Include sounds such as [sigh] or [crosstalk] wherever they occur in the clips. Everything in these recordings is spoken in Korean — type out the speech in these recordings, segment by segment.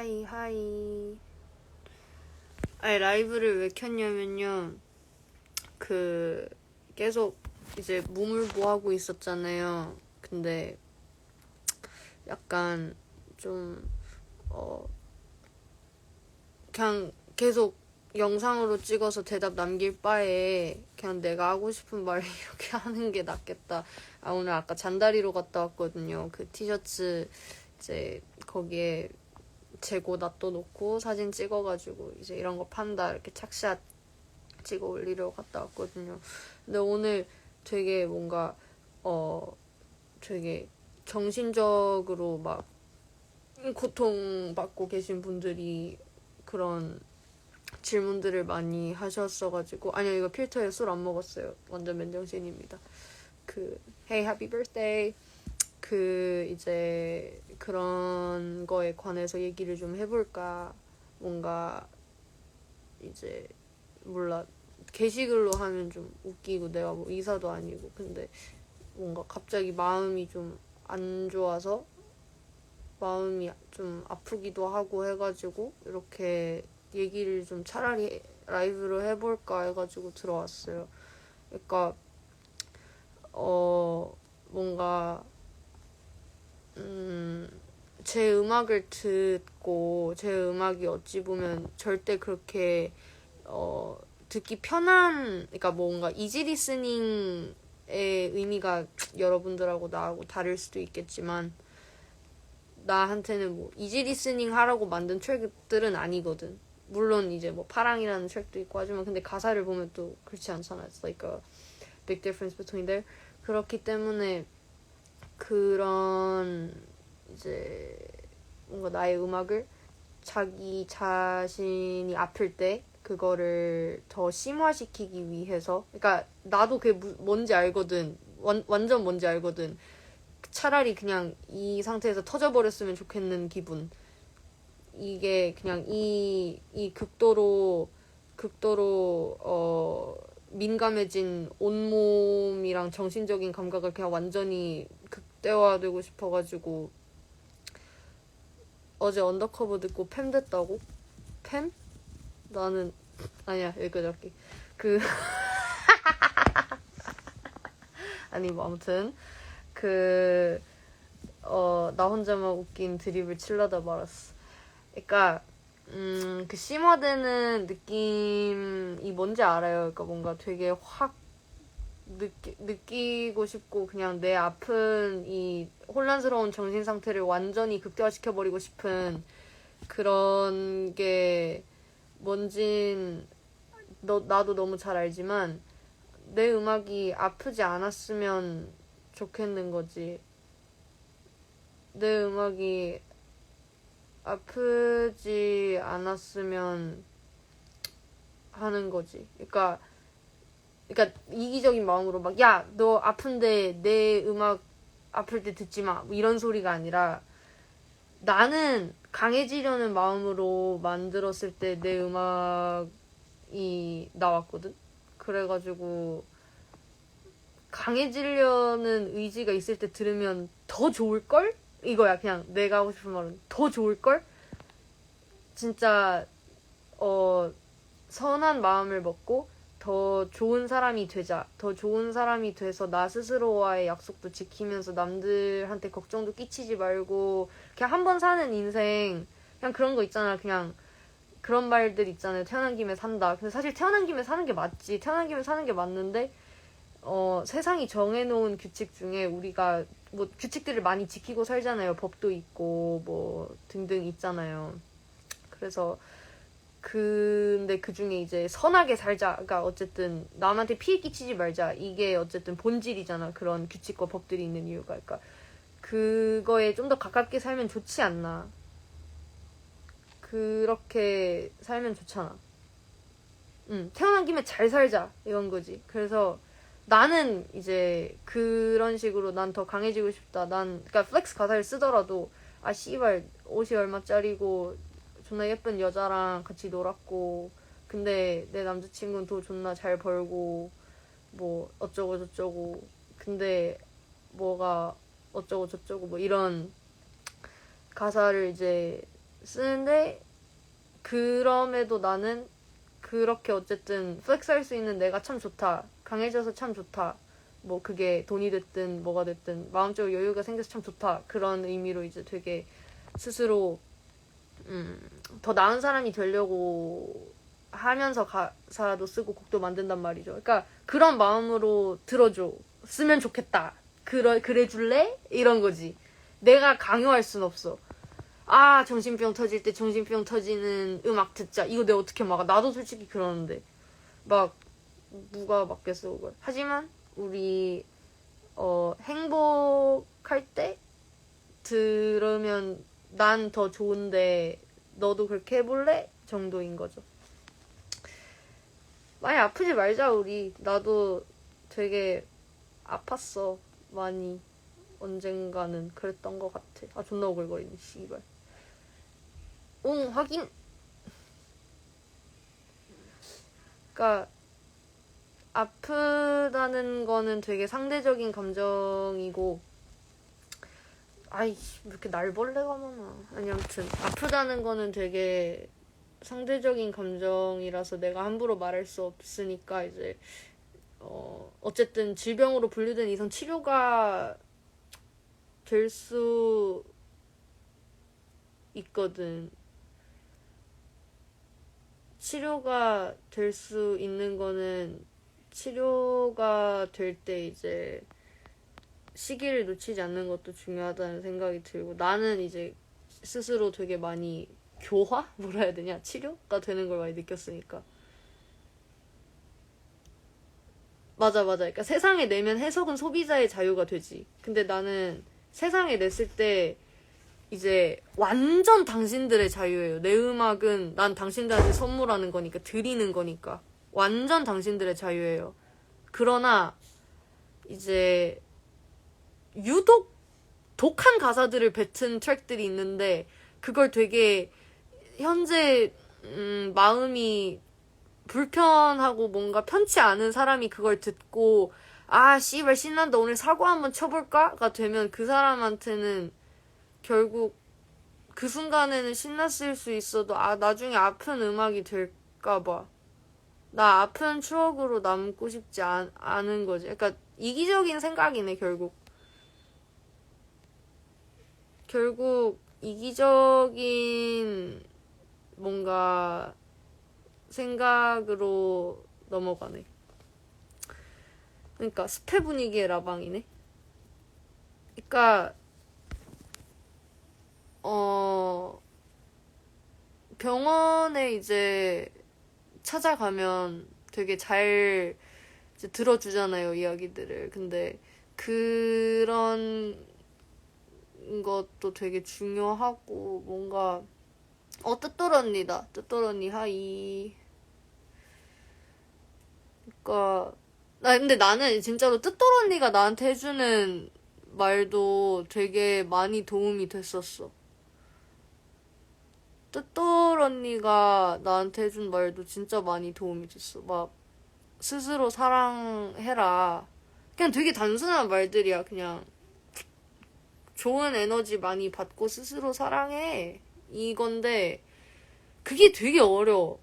하이 하이 아니 라이브를 왜 켰냐면요 그 계속 이제 무물보하고 있었잖아요 근데 약간 좀 어 그냥 계속 영상으로 찍어서 대답 남길 바에 그냥 내가 하고 싶은 말 [laughs] 이렇게 하는 게 낫겠다. 아 오늘 아까 잔다리로 갔다 왔거든요. 그 티셔츠 이제 거기에 재고 놔둬놓고 사진 찍어가지고 이제 이런 거 판다 이렇게 착샷 찍어 올리려고 갔다 왔거든요. 근데 오늘 되게 뭔가 어 되게 정신적으로 막 고통받고 계신 분들이 그런 질문들을 많이 하셨어가지고 아니요 이거 필터에 술 안 먹었어요. 완전 맨정신입니다. 그 Hey Happy Birthday 그 이제 그런 거에 관해서 얘기를 좀 해볼까 뭔가 이제 몰라 게시글로 하면 좀 웃기고 내가 뭐 이사도 아니고 근데 뭔가 갑자기 마음이 좀 안 좋아서 마음이 좀 아프기도 하고 해가지고 이렇게 얘기를 좀 차라리 라이브로 해볼까 해가지고 들어왔어요. 그러니까 어 뭔가 음 제 음악을 듣고 제 음악이 어찌 보면 절대 그렇게 어 듣기 편한 그러니까 뭔가 이지 리스닝의 의미가 여러분들하고 나하고 다를 수도 있겠지만 나한테는 뭐 이지 리스닝 하라고 만든 트랙들은 아니거든. 물론 이제 뭐 파랑이라는 트랙도 있고 하지만 근데 가사를 보면 또 그렇지 않잖아. It's like a big difference between there. 그렇기 때문에 그런 이제 뭔가 나의 음악을 자기 자신이 아플 때 그거를 더 심화시키기 위해서 그러니까 나도 그게 무- 뭔지 알거든. 완, 완전 뭔지 알거든. 차라리 그냥 이 상태에서 터져버렸으면 좋겠는 기분. 이게 그냥 이, 이 극도로, 극도로, 어, 민감해진 온몸이랑 정신적인 감각을 그냥 완전히 극대화되고 싶어가지고, 어제 언더커버 듣고 팸 됐다고? 팸? 나는, 아니야, 여기까지 할게. 그, [laughs] 아니, 뭐, 아무튼. 그, 어, 나 혼자만 웃긴 드립을 칠려다 말았어. 그러니까, 음, 그 심화되는 느낌이 뭔지 알아요. 그러니까 뭔가 되게 확 느끼, 느끼고 싶고, 그냥 내 아픈 이 혼란스러운 정신 상태를 완전히 극대화시켜 버리고 싶은 그런 게 뭔진, 너, 나도 너무 잘 알지만, 내 음악이 아프지 않았으면 좋겠는 거지. 내 음악이 아프지 않았으면 하는 거지. 그러니까, 그러니까 이기적인 마음으로 막, 야, 너 아픈데 내 음악 아플 때 듣지 마. 뭐 이런 소리가 아니라 나는 강해지려는 마음으로 만들었을 때 내 음악이 나왔거든. 그래가지고 강해지려는 의지가 있을 때 들으면 더 좋을걸? 이거야, 그냥 내가 하고 싶은 말은. 더 좋을걸? 진짜, 어, 선한 마음을 먹고 더 좋은 사람이 되자. 더 좋은 사람이 돼서 나 스스로와의 약속도 지키면서 남들한테 걱정도 끼치지 말고 그냥 한 번 사는 인생. 그냥 그런 거 있잖아. 그냥 그런 말들 있잖아요. 태어난 김에 산다. 근데 사실 태어난 김에 사는 게 맞지. 태어난 김에 사는 게 맞는데 어, 세상이 정해놓은 규칙 중에 우리가 뭐 규칙들을 많이 지키고 살잖아요. 법도 있고 뭐 등등 있잖아요. 그래서 근데 그 중에 이제 선하게 살자가 어쨌든 남한테 피해 끼치지 말자 이게 어쨌든 본질이잖아. 그런 규칙과 법들이 있는 이유가 그러니까 그거에 좀 더 가깝게 살면 좋지 않나. 그렇게 살면 좋잖아. 응, 태어난 김에 잘 살자 이런 거지. 그래서 나는 이제 그런 식으로 난 더 강해지고 싶다. 난 그러니까 플렉스 가사를 쓰더라도 아 씨발 옷이 얼마짜리고 존나 예쁜 여자랑 같이 놀았고 근데 내 남자친구는 돈 존나 잘 벌고 뭐 어쩌고 저쩌고 근데 뭐가 어쩌고 저쩌고 뭐 이런 가사를 이제 쓰는데 그럼에도 나는 그렇게 어쨌든 플렉스 할 수 있는 내가 참 좋다. 강해져서 참 좋다. 뭐 그게 돈이 됐든 뭐가 됐든 마음적으로 여유가 생겨서 참 좋다. 그런 의미로 이제 되게 스스로 음, 더 나은 사람이 되려고 하면서 가사도 쓰고 곡도 만든단 말이죠. 그러니까 그런 마음으로 들어줘. 쓰면 좋겠다. 그러, 그래 줄래? 이런 거지. 내가 강요할 순 없어. 아, 정신병 터질 때 정신병 터지는 음악 듣자. 이거 내가 어떻게 막아? 나도 솔직히 그러는데. 막, 누가 막겠어, 그걸. 하지만, 우리, 어, 행복할 때 들으면 난 더 좋은데, 너도 그렇게 해볼래? 정도인 거죠. 많이 아프지 말자, 우리. 나도 되게 아팠어. 많이. 언젠가는 그랬던 것 같아. 아, 존나 오글거리네, 씨발. 응, 확인. 그니까, 아프다는 거는 되게 상대적인 감정이고, 아이씨, 왜 이렇게 날벌레가 많아. 아니, 아무튼, 아프다는 거는 되게 상대적인 감정이라서 내가 함부로 말할 수 없으니까, 이제, 어, 어쨌든 질병으로 분류된 이상 치료가 될 수 있거든. 치료가 될 수 있는 거는 치료가 될 때 이제 시기를 놓치지 않는 것도 중요하다는 생각이 들고 나는 이제 스스로 되게 많이 교화? [laughs] 뭐라 해야 되냐? 치료가 되는 걸 많이 느꼈으니까. 맞아, 맞아. 그러니까 세상에 내면 해석은 소비자의 자유가 되지. 근데 나는 세상에 냈을 때 이제 완전 당신들의 자유예요. 내 음악은 난 당신들한테 선물하는 거니까, 드리는 거니까. 완전 당신들의 자유예요. 그러나, 이제, 유독 독한 가사들을 뱉은 트랙들이 있는데, 그걸 되게, 현재, 음, 마음이 불편하고 뭔가 편치 않은 사람이 그걸 듣고, 아, 씨발, 신난다. 오늘 사고 한번 쳐볼까?가 되면 그 사람한테는 결국 그 순간에는 신났을 수 있어도 아 나중에 아픈 음악이 될까봐 나 아픈 추억으로 남고 싶지 않, 않은 거지. 그러니까 이기적인 생각이네 결국. 결국 이기적인 뭔가 생각으로 넘어가네. 그러니까 습해 분위기의 라방이네. 그러니까 어, 병원에 이제 찾아가면 되게 잘 들어주잖아요, 이야기들을. 근데 그런 것도 되게 중요하고, 뭔가, 어, 뜻돌 언니다. 뜻돌 언니, 하이. 그니까, 나, 근데 나는 진짜로 뜻돌 언니가 나한테 해주는 말도 되게 많이 도움이 됐었어. 뜻돌 언니가 나한테 해준 말도 진짜 많이 도움이 됐어. 막, 스스로 사랑해라. 그냥 되게 단순한 말들이야, 그냥. 좋은 에너지 많이 받고 스스로 사랑해. 이건데, 그게 되게 어려워.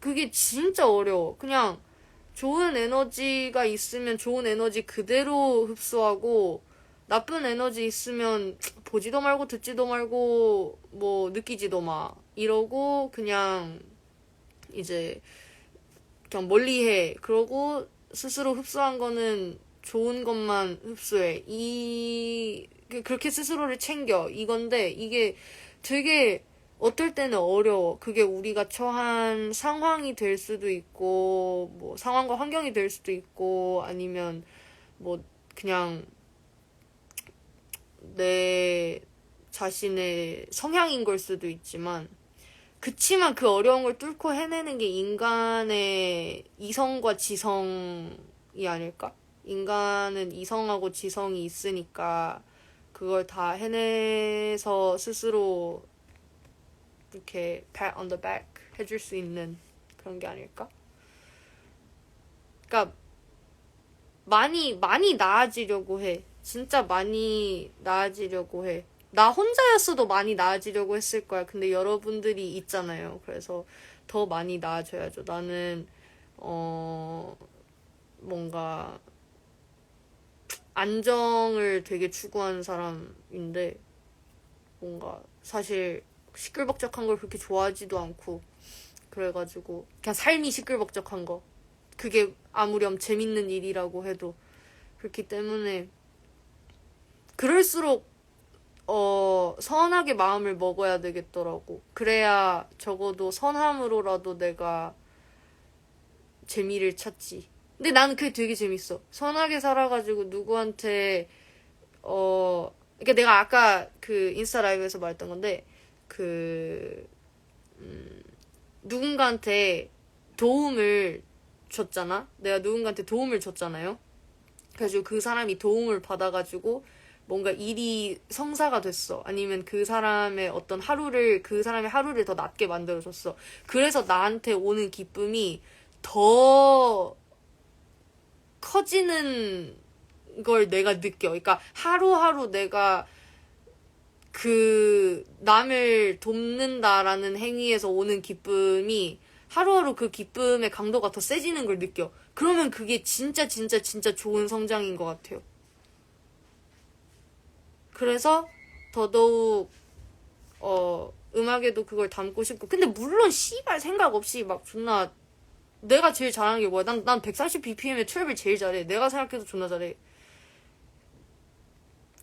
그게 진짜 어려워. 그냥, 좋은 에너지가 있으면 좋은 에너지 그대로 흡수하고, 나쁜 에너지 있으면 보지도 말고 듣지도 말고 뭐 느끼지도 마 이러고 그냥 이제 그냥 멀리해 그러고 스스로 흡수한 거는 좋은 것만 흡수해 이 그, 그렇게 스스로를 챙겨 이건데 이게 되게 어떨 때는 어려워. 그게 우리가 처한 상황이 될 수도 있고, 뭐, 상황과 환경이 될 수도 있고, 아니면, 뭐, 그냥, 내 자신의 성향인 걸 수도 있지만, 그치만 그 어려운 걸 뚫고 해내는 게 인간의 이성과 지성이 아닐까? 인간은 이성하고 지성이 있으니까 그걸 다 해내서 스스로 이렇게 pat on the back 해줄 수 있는 그런 게 아닐까? 그러니까 많이 많이 나아지려고 해. 진짜 많이 나아지려고 해. 나 혼자였어도 많이 나아지려고 했을 거야. 근데 여러분들이 있잖아요. 그래서 더 많이 나아져야죠. 나는 어 뭔가 안정을 되게 추구하는 사람인데 뭔가 사실 시끌벅적한 걸 그렇게 좋아하지도 않고 그래가지고 그냥 삶이 시끌벅적한 거. 그게 아무렴 재밌는 일이라고 해도 그렇기 때문에 그럴수록 어 선하게 마음을 먹어야 되겠더라고. 그래야 적어도 선함으로라도 내가 재미를 찾지 근데 나는 그게 되게 재밌어 선하게 살아가지고 누구한테 어 그러니까 내가 아까 그 인스타 라이브에서 말했던 건데 그 음, 누군가한테 도움을 줬잖아. 내가 누군가한테 도움을 줬잖아요. 그래가지고 그 사람이 도움을 받아가지고 뭔가 일이 성사가 됐어. 아니면 그 사람의 어떤 하루를, 그 사람의 하루를 더 낫게 만들어줬어. 그래서 나한테 오는 기쁨이 더 커지는 걸 내가 느껴. 그러니까 하루하루 내가 그 남을 돕는다라는 행위에서 오는 기쁨이 하루하루 그 기쁨의 강도가 더 세지는 걸 느껴. 그러면 그게 진짜 진짜 진짜 좋은 성장인 것 같아요. 그래서 더더욱 어 음악에도 그걸 담고 싶고 근데 물론 씨발 생각 없이 막 존나 내가 제일 잘하는 게 뭐야? 난, 난 140bpm의 트랩을 제일 잘해. 내가 생각해도 존나 잘해.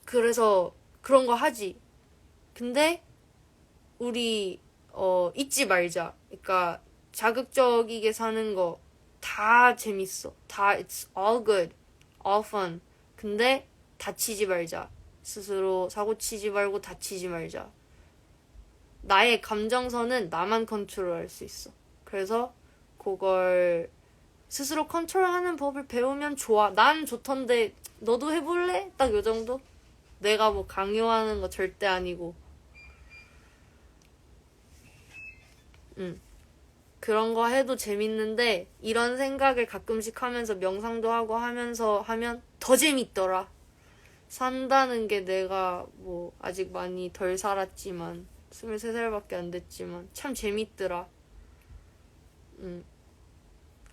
그래서 그런 거 하지. 근데 우리 어 잊지 말자. 그러니까 자극적이게 사는 거 다 재밌어. 다 it's all good, all fun. 근데 다치지 말자. 스스로 사고 치지 말고 다치지 말자. 나의 감정선은 나만 컨트롤할 수 있어. 그래서 그걸 스스로 컨트롤하는 법을 배우면 좋아. 난 좋던데 너도 해볼래? 딱 요 정도? 내가 뭐 강요하는 거 절대 아니고. 응. 그런 거 해도 재밌는데 이런 생각을 가끔씩 하면서 명상도 하고 하면서 하면 더 재밌더라. 산다는 게 내가 뭐 아직 많이 덜 살았지만 23살밖에 안 됐지만 참 재밌더라. 음.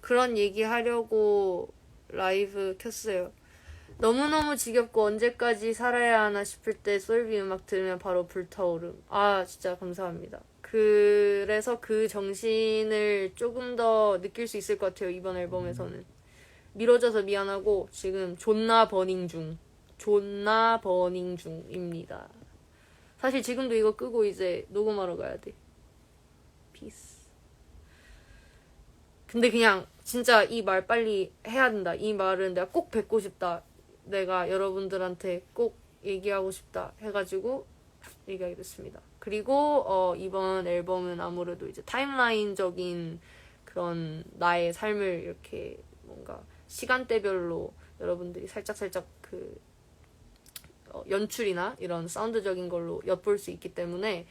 그런 얘기 하려고 라이브 켰어요. 너무너무 지겹고 언제까지 살아야 하나 싶을 때 솔비 음악 들으면 바로 불타오름. 아, 진짜 감사합니다. 그래서 그 정신을 조금 더 느낄 수 있을 것 같아요, 이번 앨범에서는. 미뤄져서 미안하고 지금 존나 버닝 중. 존나 버닝 중입니다. 사실 지금도 이거 끄고 이제 녹음하러 가야 돼. 피스. 근데 그냥 진짜 이 말 빨리 해야 된다. 이 말은 내가 꼭 뱉고 싶다. 내가 여러분들한테 꼭 얘기하고 싶다. 해가지고 얘기하게 됐습니다. 그리고 어, 이번 앨범은 아무래도 이제 타임라인적인 그런 나의 삶을 이렇게 뭔가 시간대별로 여러분들이 살짝살짝 그 어, 연출이나 이런 사운드적인 걸로 엿볼 수 있기 때문에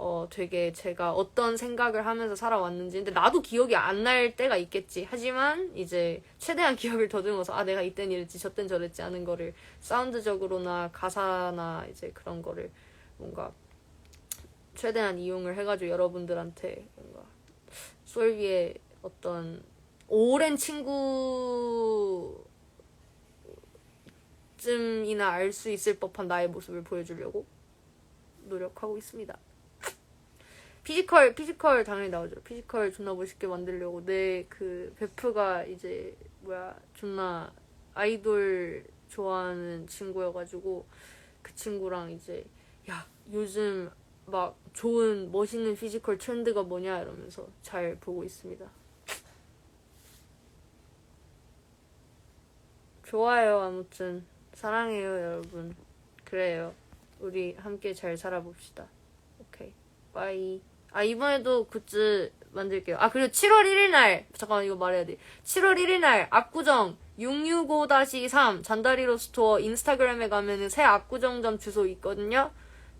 어, 되게 제가 어떤 생각을 하면서 살아왔는지. 근데 나도 기억이 안 날 때가 있겠지. 하지만 이제 최대한 [laughs] 기억을 더듬어서 아, 내가 이땐 이랬지, 저땐 저랬지 하는 거를 사운드적으로나 가사나 이제 그런 거를 뭔가 최대한 이용을 해가지고 여러분들한테 뭔가 솔비의 어떤 오랜 친구쯤이나 알 수 있을 법한 나의 모습을 보여주려고 노력하고 있습니다. 피지컬 피지컬 당연히 나오죠. 피지컬 존나 멋있게 만들려고 내 그 베프가 이제 뭐야 존나 아이돌 좋아하는 친구여가지고 그 친구랑 이제 야 요즘 막 좋은 멋있는 피지컬 트렌드가 뭐냐 이러면서 잘 보고 있습니다. 좋아요 아무튼 사랑해요 여러분. 그래요. 우리 함께 잘 살아봅시다. 오케이. 바이. 아 이번에도 굿즈 만들게요. 아 그리고 7월 1일 날 잠깐만 이거 말해야 돼. 7월 1일 날 압구정 665-3 잔다리로 스토어 인스타그램에 가면은 새 압구정점 주소 있거든요.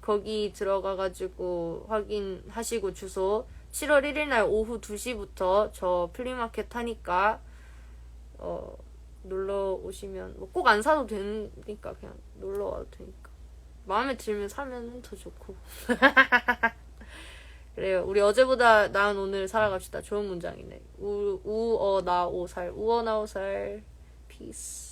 거기 들어가가지고 확인하시고 주소 7월 1일 날 오후 2시부터 저 플리마켓 하니까 어 놀러 오시면 뭐 꼭 안 사도 되니까 그냥 놀러 와도 되니까 마음에 들면 사면 더 좋고. [laughs] 그래요. 우리 어제보다 나은 오늘 살아갑시다. 좋은 문장이네. 우, 우어, 나, 오살. 우어, 나, 오살. 피스.